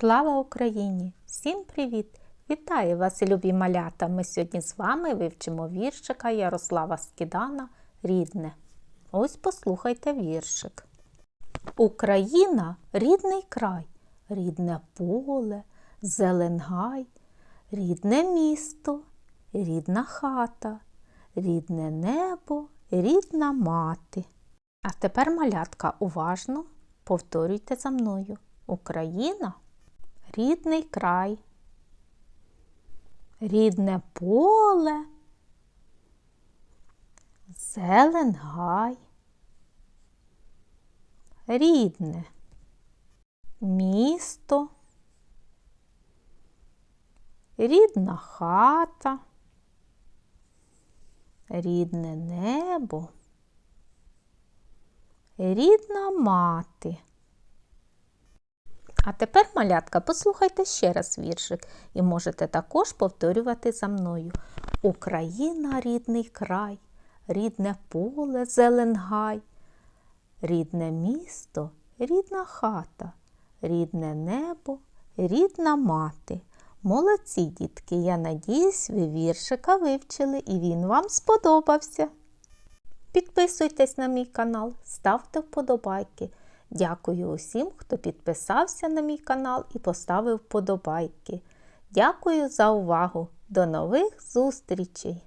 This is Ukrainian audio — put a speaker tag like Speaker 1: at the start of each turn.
Speaker 1: Слава Україні! Всім привіт! Вітаю вас, любі малята! Ми сьогодні з вами вивчимо віршика Ярослава Скидана Рідне. Ось послухайте віршик. Україна рідний край, рідне поле, зеленгай, рідне місто, рідна хата, рідне небо, рідна мати. А тепер, малятка, уважно повторюйте за мною. Україна рідний край, рідне поле, зелен гай, рідне місто, рідна хата, рідне небо, рідна мати. А тепер, малятка, послухайте ще раз віршик і можете також повторювати за мною. Україна рідний край, рідне поле зеленгай, рідне місто, рідна хата, рідне небо, рідна мати. Молодці, дітки, я надіюсь, ви віршика вивчили і він вам сподобався. Підписуйтесь на мій канал, ставте вподобайки. Дякую усім, хто підписався на мій канал і поставив вподобайки. Дякую за увагу! До нових зустрічей!